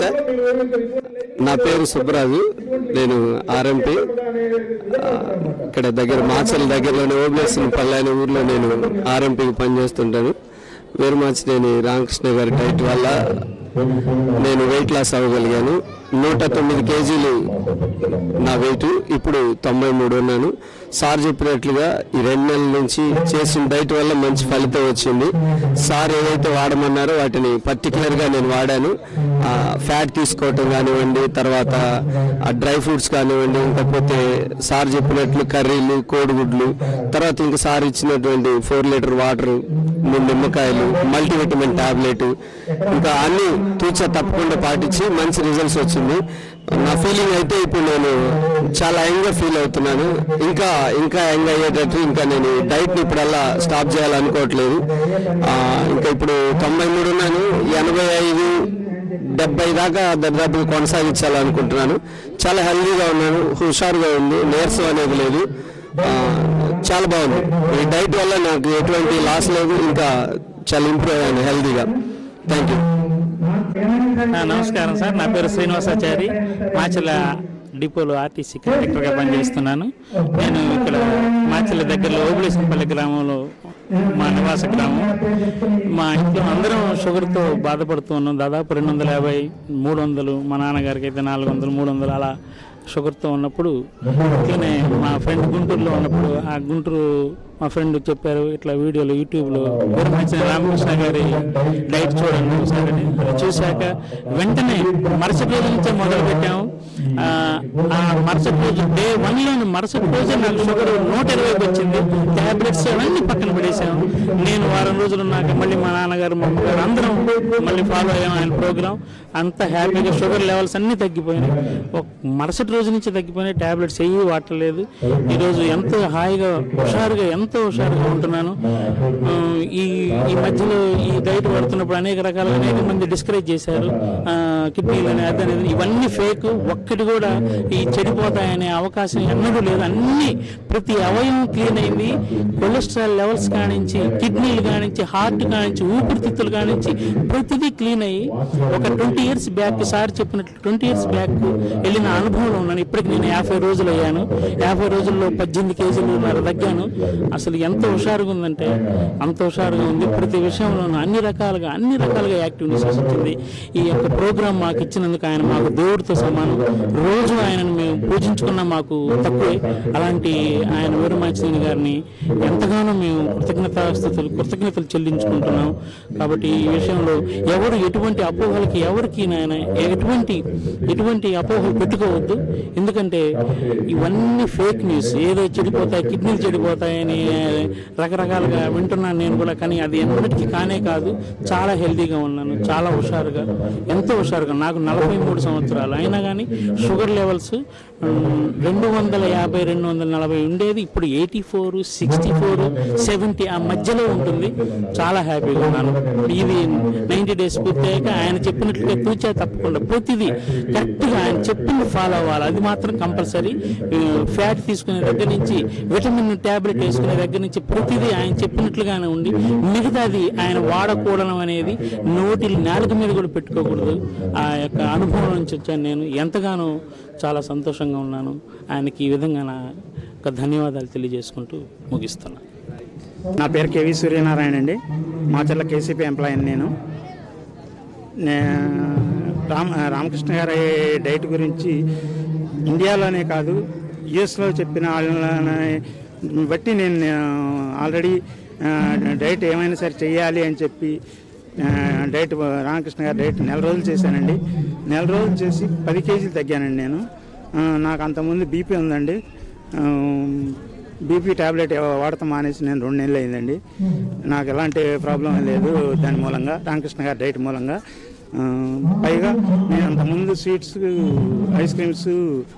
Sir నా పేరు సుబ్బరాజు. నేను ఆర్ఎంపీ. ఇక్కడ దగ్గర మాచల్ దగ్గరలోనే ఓబ్లేసిన పల్లె అనే ఊర్లో నేను ఆర్ఎంపీకి పనిచేస్తుంటాను. వీరమాచినేని రామకృష్ణ గారి డైట్ వల్ల నేను వెయిట్ లాస్ అవ్వగలిగాను. నూట తొమ్మిది కేజీలు నా వెయిట్. ఇప్పుడు తొంభై మూడు ఉన్నాను సార్ చెప్పినట్లుగా ఈ రెండు నెలల నుంచి చేసిన డైట్ వల్ల మంచి ఫలితం వచ్చింది. సార్ ఏదైతే వాడమన్నారో వాటిని పర్టికులర్గా నేను వాడాను. ఫ్యాట్ తీసుకోవటం కానివ్వండి తర్వాత ఆ డ్రై ఫ్రూట్స్ కానివ్వండి ఇంకపోతే సార్ చెప్పినట్లు కర్రీలు కోడిగుడ్లు తర్వాత ఇంకా సార్ ఇచ్చినటువంటి ఫోర్ లీటర్ వాటర్ మూడు నిమ్మకాయలు మల్టీవిటమిన్ టాబ్లెట్ ఇంకా అన్ని తూచా తప్పకుండా పాటించి మంచి రిజల్ట్స్ వచ్చింది. నా ఫీలింగ్ అయితే ఇప్పుడు నేను చాలా యంగ్గా ఫీల్ అవుతున్నాను. ఇంకా ఇంకా యంగ్ అయ్యేటట్టు ఇంకా నేను డైట్ని ఇప్పుడల్లా స్టాప్ చేయాలనుకోవట్లేదు. ఇంకా ఇప్పుడు తొంభై మూడు ఉన్నాను. ఎనభై ఐదు డెబ్బై దాకా దరిదాపులు కొనసాగించాలనుకుంటున్నాను. చాలా హెల్దీగా ఉన్నాను. హుషారుగా ఉంది. నీరసం అనేది లేదు. చాలా బాగుంది. ఈ డైట్ వల్ల నాకు ఎటువంటి లాస్ లేదు. ఇంకా చాలా ఇంప్రూవ్ అయ్యాను హెల్దీగా. థ్యాంక్ యూ నమస్కారం సార్. నా పేరు శ్రీనివాసాచారి మాచల డిపోలో ఆర్టీసీ కండక్టర్గా పనిచేస్తున్నాను. నేను ఇక్కడ మాచల దగ్గరలో ఓబులేశంపల్లి గ్రామంలో మా నివాస గ్రామం. మా ఇంట్లో అందరం షుగర్తో బాధపడుతూ ఉన్నాం. దాదాపు రెండు వందల యాభై మూడు వందలు మా నాన్నగారికి అయితే నాలుగు వందలు మూడు వందలు అలా షుగర్తో ఉన్నప్పుడు ఇట్లనే మా ఫ్రెండ్ గుంటూరులో ఉన్నప్పుడు ఆ గుంటూరు మా ఫ్రెండ్ చెప్పారు ఇట్లా వీడియోలు యూట్యూబ్లో విరమించిన రామకృష్ణ గారి డైట్ చూడండి ఒకసారి చూశాక వెంటనే మరుసటి రోజు నుంచే మొదలు పెట్టాము ఆ, మరుసటి రోజు డే వన్లోని మరుసటి రోజే నాకు షుగర్ నూట ఇరవైకి వచ్చింది. ట్యాబ్లెట్స్ అవన్నీ పక్కన పడేసాము వారం రోజులు ఉన్నాక మళ్ళీ మా నాన్నగారు మా అమ్మగారు అందరం మళ్ళీ ఫాలో అయ్యాం ఆయన ప్రోగ్రాం అంత హ్యాపీగా షుగర్ లెవెల్స్ అన్నీ తగ్గిపోయినాయి. మరుసటి రోజు నుంచి తగ్గిపోయినాయి. ట్యాబ్లెట్స్ ఏవి వాడలేదు ఈరోజు ఎంతో హాయిగా హుషారుగా ఎంతో హుషారుగా ఉంటున్నాను. ఈ ఈ మధ్యలో ఈ డైట్ పడుతున్నప్పుడు అనేక రకాల అనేక మంది డిస్కరేజ్ చేశారు. ఆ, కిడ్నీలు అది అనేది. ఇవన్నీ ఫేక్ ఒక్కటి కూడా ఈ చెడిపోతాయనే అవకాశం ఎన్నడూ లేదు. అన్ని ప్రతి అవయవం క్లీన్ అయింది. కొలెస్ట్రాల్ లెవెల్స్ కానించి కిడ్నీలు కానించి హార్ట్ కానించి ఊపిరితిత్తులు కానించి ప్రతిదీ క్లీన్ అయ్యి ఒక ట్వంటీ ఇయర్స్ బ్యాక్ సార్ చెప్పినట్లు ట్వంటీ ఇయర్స్ బ్యాక్ వెళ్ళిన అనుభవంలో ఉన్నాను. ఇప్పటికి నేను యాభై రోజులు అయ్యాను. యాభై రోజుల్లో పద్దెనిమిది కేజీలు తగ్గాను. అసలు ఎంత హుషారుగా ఉందంటే అంత హుషారుగా ఉంది. ప్రతి విషయంలోనూ అన్ని రకాలుగా అన్ని రకాలుగా యాక్టివ్నెస్ వచ్చింది. ఈ యొక్క ప్రోగ్రామ్ మాకు ఇచ్చినందుకు ఆయన మాకు దేవుడితో సమానం. రోజు ఆయనను మేము పూజించుకున్న మాకు తక్కువే. అలాంటి ఆయన వీరమాచిని గారిని ఎంతగానో మేము కృతజ్ఞతాస్థుతులు కృతజ్ఞతలు చెల్లించుకుంటున్నాం. కాబట్టి ఈ విషయంలో ఎవరు ఎటువంటి అపోహలకి ఎవరికి నాయన ఎటువంటి ఎటువంటి అపోహలు పెట్టుకోవద్దు. ఎందుకంటే ఇవన్నీ ఫేక్ న్యూస్ ఏదో చెడిపోతాయి కిడ్నీలు చెడిపోతాయని రకరకాలుగా వింటున్నాను నేను కూడా. కానీ అది ఎన్నటికీ కానే కాదు. చాలా హెల్తీగా ఉన్నాను. చాలా హుషారుగా ఎంతో హుషారుగా. నాకు నలభై మూడు సంవత్సరాలు. అయినా కానీ షుగర్ లెవెల్స్ రెండు వందల యాభై రెండు వందల నలభై ఉండేది. ఇప్పుడు eighty four sixty four seventy ఆ మధ్యలో ఉంటుంది. చాలా హ్యాపీగా ఉన్నాను ఇది నైంటీ డేస్ పూర్తయ్యాక ఆయన చెప్పినట్లుగా తూచా తప్పకుండా ప్రతిదీ కరెక్ట్గా ఆయన చెప్పింది ఫాలో అవ్వాలి. అది మాత్రం కంపల్సరీ ఫ్యాట్ తీసుకునే దగ్గర నుంచి విటమిన్ ట్యాబ్లెట్ వేసుకునే దగ్గర నుంచి ప్రతిదీ ఆయన చెప్పినట్లుగానే ఉండి మిగతాది ఆయన వాడకూడడం అనేది నోటి నాలుక మీద కూడా పెట్టుకోకూడదు. ఆ యొక్క అనుభవం నుంచి వచ్చాను నేను. ఎంతగానో చాలా సంతోషంగా ఉన్నాను. ఆయనకి ఈ విధంగా నా ధన్యవాదాలు తెలియజేసుకుంటూ ముగిస్తున్నాను నా పేరు కేవి సూర్యనారాయణ అండి. మాచర్ల కేసీపీ ఎంప్లాయీ నేను. నే రామకృష్ణ గారి డైట్ గురించి ఇండియాలోనే కాదు యుఎస్లో చెప్పిన వాళ్ళని బట్టి నేను ఆల్రెడీ డైట్ ఏమైనా సరే చేయాలి అని చెప్పి డైట్ రామకృష్ణ గారి డైట్ నెల రోజులు చేశానండి. నెల రోజులు చేసి పది కేజీలు తగ్గానండి నేను. నాకు అంతకుముందు బీపీ ఉందండి. బీపీ టాబ్లెట్ వాడతాం మానేసి నేను రెండు నెలలు అయిందండి. నాకు ఎలాంటి ప్రాబ్లం లేదు దాని మూలంగా రామకృష్ణ గారి డైట్ మూలంగా. పైగా నేను అంతకుముందు sweets ice creams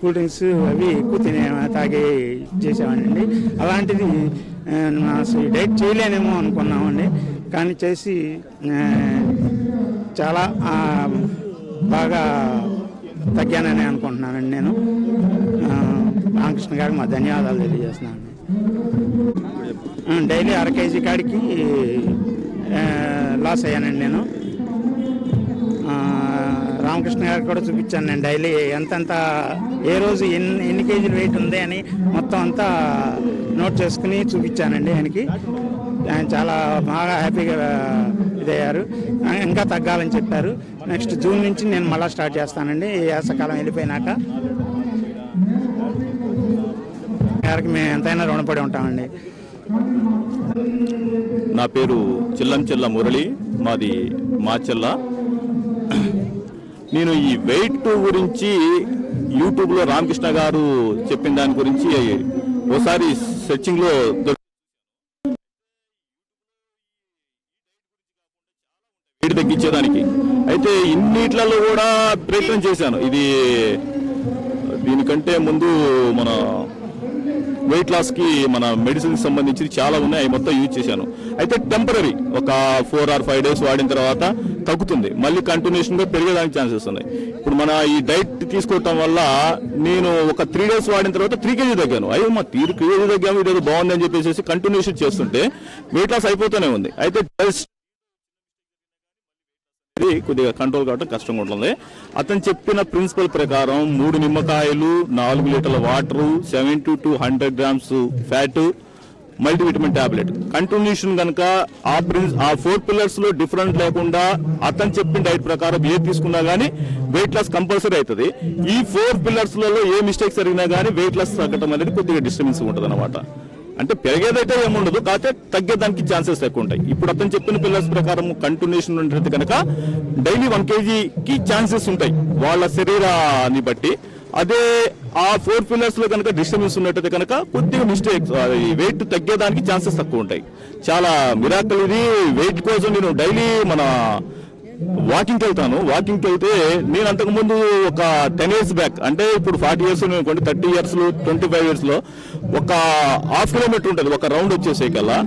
cool drinks అవి ఎక్కువ తినే తాగే చేసేవాడిని అలాంటిది నా అసలు డైట్ చేయలేనేమో అనుకున్నామండి. కానీ చేసి చాలా బాగా తగ్గానని అనుకుంటున్నానండి నేను. రామకృష్ణ గారికి మా ధన్యవాదాలు తెలియజేస్తున్నాను. డైలీ అర కేజీ కాడికి లాస్ అయ్యానండి నేను. రామకృష్ణ గారికి కూడా చూపించాను నేను డైలీ ఎంతెంత ఏ రోజు ఎన్ని ఎన్ని కేజీలు వెయిట్ ఉంది అని మొత్తం అంతా నోట్ చేసుకుని చూపించానండి ఆయనకి. ఆయన చాలా బాగా హ్యాపీగా ఇదయ్యారు. ఇంకా తగ్గాలని చెప్పారు. నెక్స్ట్ జూన్ నుంచి నేను మళ్ళీ స్టార్ట్ చేస్తానండి. ఈ వెళ్ళిపోయినాక. గారికి మేము ఎంతైనా రుణపడి ఉంటామండి. నా పేరు చిల్లం చిల్ల మురళి మాది మాచెల్ల నేను ఈ వెయిట్ గురించి యూట్యూబ్లో రామకృష్ణ గారు చెప్పిన దాని గురించి ఒకసారి సెర్చింగ్లో దొరికి వెయిట్ తగ్గించేదానికి. అయితే ఇన్నిట్లలో కూడా ప్రయత్నం చేశాను. ఇది దీనికంటే ముందు మన వెయిట్ లాస్కి మన మెడిసిన్ సంబంధించి చాలా ఉన్నాయి. అవి మొత్తం యూజ్ చేశాను. అయితే టెంపరీ ఒక ఫోర్ ఆర్ ఫైవ్ డేస్ వాడిన తర్వాత తగ్గుతుంది. మళ్ళీ కంటిన్యూషన్గా పెరిగేదానికి ఛాన్సెస్ ఉన్నాయి. ఇప్పుడు మన ఈ డైట్ తీసుకోవటం వల్ల నేను ఒక త్రీ డేస్ వాడిన తర్వాత త్రీ కేజీ తగ్గాను. అయ్యో మా త్రీ కేజీ తగ్గాము ఇదేదో బాగుందని చెప్పేసి కంటిన్యూషన్ చేస్తుంటే వెయిట్ లాస్ అయిపోతూనే ఉంది. అయితే కొద్దిగా కంట్రోల్ కావడం కష్టంగా ఉంటుంది. అతను చెప్పిన ప్రిన్సిపల్ ప్రకారం మూడు నిమ్మకాయలు నాలుగు లీటర్ల water seventy two hundred grams fat multivitamin tablet continuation కనుక ఆ ప్రిన్స్ ఆ ఫోర్ పిల్లర్స్లో డిఫరెంట్ లేకుండా అతను చెప్పిన డైట్ ప్రకారం ఏ తీసుకున్నా గానీ వెయిట్ లాస్ కంపల్సరీ అవుతుంది. ఈ ఫోర్ పిల్లర్స్లలో ఏ మిస్టేక్స్ జరిగినా గానీ వెయిట్ లాస్ తగ్గడం అనేది కొద్దిగా డిస్టర్బెన్స్ ఉంటుంది అంటే పెరిగేదైతే ఏముండదు కాకపోతే తగ్గేదానికి ఛాన్సెస్ ఎక్కువ ఉంటాయి. ఇప్పుడు అతను చెప్పిన పిల్లర్స్ ప్రకారం కంటిన్యూషన్ ఉంటుంది కనుక డైలీ వన్ కేజీకి ఛాన్సెస్ ఉంటాయి. వాళ్ళ శరీరాన్ని బట్టి. అదే ఆ ఫోర్ పిల్లర్స్లో కనుక డిస్టర్బెన్స్ ఉన్నట్టయితే కనుక కొద్దిగా మిస్టేక్ వెయిట్ తగ్గేదానికి ఛాన్సెస్ తక్కువ ఉంటాయి. చాలా మిరాకల్ ఇది. వెయిట్ కోసం నేను డైలీ మన వాకింగ్కి వెళ్తాను. వాకింగ్కి వెళ్తే నేను అంతకుముందు ఒక టెన్ ఇయర్స్ బ్యాక్ అంటే ఇప్పుడు ఫార్టీ ఇయర్స్ అనుకోండి థర్టీ ఇయర్స్లో ట్వంటీ ఫైవ్ ఇయర్స్లో ఒక హాఫ్ కిలోమీటర్ ఉంటుంది ఒక రౌండ్ వచ్చేసే కల్లా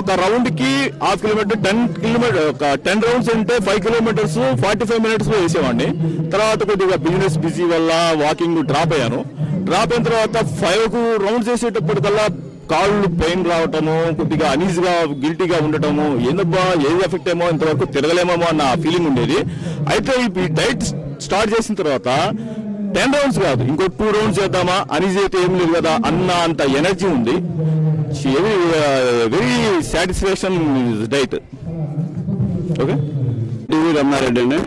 ఒక రౌండ్కి హాఫ్ కిలోమీటర్ టెన్ కిలోమీటర్ ఒక టెన్ రౌండ్స్ అంటే ఫైవ్ కిలోమీటర్స్ ఫార్టీ ఫైవ్ మినిట్స్లో వేసేవాడిని. తర్వాత కొద్దిగా బిజినెస్ బిజీ వల్ల వాకింగ్ డ్రాప్ అయ్యాను. డ్రాప్ అయిన తర్వాత ఫైవ్కు రౌండ్స్ వేసేటప్పటికల్లా కాళ్ళు పెయిన్ రావటము కొద్దిగా అనీజీగా గిల్టీగా ఉండటము ఎందుబా ఏది ఎఫెక్ట్ ఏమో ఇంతవరకు తిరగలేమో అన్న ఫీలింగ్ ఉండేది. అయితే ఈ డైట్ స్టార్ట్ చేసిన తర్వాత టెన్ రౌండ్స్ కాదు ఇంకో టూ రౌండ్స్ చేద్దామా అనీజీ అయితే ఏం లేదు కదా అన్న అంత ఎనర్జీ ఉంది. Very satisfaction uh, diet. Okay TV Ramanareddy అండి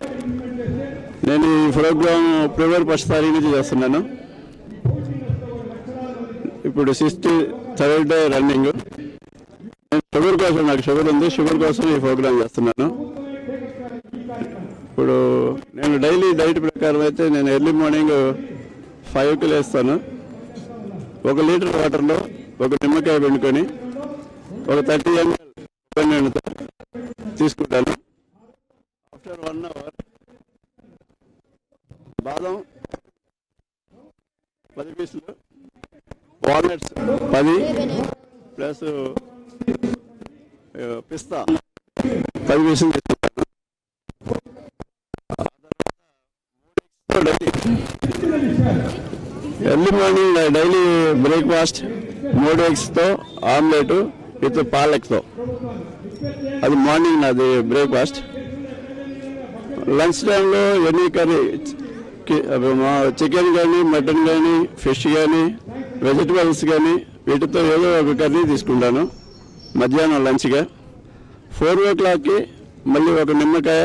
నేను ఈ ప్రోగ్రామ్ ఫిబ్రవరి ఫస్ట్ తారీఖు నుంచి చేస్తున్నాను. ఇప్పుడు సిక్స్త్ థర్డ్ డే రన్నింగ్ నేను షుగర్ కోసం నాకు షుగర్ ఉంది. షుగర్ కోసం ఈ ప్రోగ్రామ్ చేస్తున్నాను. ఇప్పుడు నేను డైలీ డైట్ ప్రకారం అయితే నేను ఎర్లీ మార్నింగ్ ఫైవ్కి లేస్తాను. ఒక లీటర్ వాటర్లో ఒక నిమ్మకాయ పిండుకొని ఒక థర్టీ ఎంఎల్ తీసుకుంటాను. ఆఫ్టర్ వన్ అవర్ బాదం పది పీసులు వాల్నట్స్ పది ప్లస్ పిస్తా. పది పీసులు తీసుకుంటాను ఎర్లీ మార్నింగ్ డైలీ బ్రేక్ఫాస్ట్ మూడు ఎగ్స్తో ఆమ్లెట్ విత్ పాలెక్తో. అది మార్నింగ్ నాది బ్రేక్ఫాస్ట్. లంచ్ టైంలో ఎనీ కర్రీ చికెన్ కానీ మటన్ కానీ ఫిష్ కానీ వెజిటబుల్స్ కానీ వీటితో ఏదో ఒక కర్రీ తీసుకుంటాను. మధ్యాహ్నం లంచ్గా. ఫోర్ ఓ క్లాక్కి మళ్ళీ ఒక నిమ్మకాయ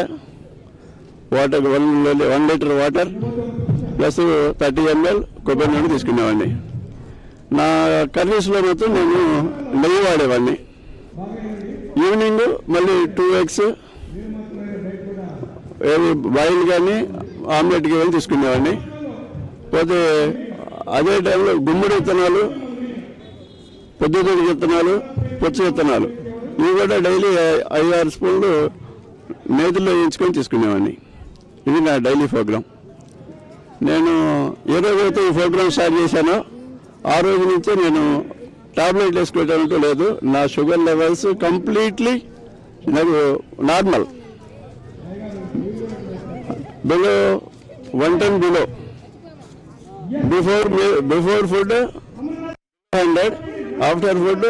water one one litre water plus thirty ML కొబ్బరి నూనె తీసుకునేవాడిని. నా కర్రీస్లో మాత్రం నేను నెయ్యి వాడేవాడిని. ఈవినింగ్ మళ్ళీ టూ ఎగ్స్ ఏవి బాయిల్ కానీ ఆమ్లెట్కి వెళ్ళి తీసుకునేవాడిని. పోతే అదే టైంలో గుమ్మడి విత్తనాలు పొద్దుతిడి విత్తనాలు పుచ్చ విత్తనాలు ఇవి కూడా డైలీ ఐదు ఆరు స్పూన్లు నేతుల్లో వేయించుకొని తీసుకునేవాడిని. ఇది నా డైలీ ప్రోగ్రామ్ నేను ఏ రోజైతే ఈ ప్రోగ్రాం స్టార్ట్ చేశానో ఆ రోజు నుంచే నేను టాబ్లెట్ వేసుకోవడానికి లేదు. నా షుగర్ లెవెల్స్ కంప్లీట్లీ నాకు normal. Below one ten below. Before before food hundred. After food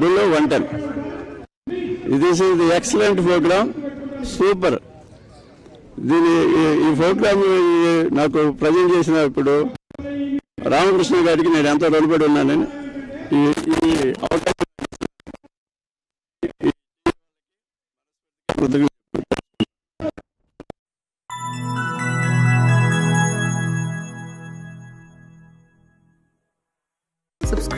below one ten this is the excellent programme super దీని ఈ- ప్రోగ్రామ్ నాకు ప్రజెంట్ చేసిన ఇప్పుడు రామకృష్ణ గారికి నేను ఎంతో రుణపడి ఉన్నానని ఈ ఈ అవకాశం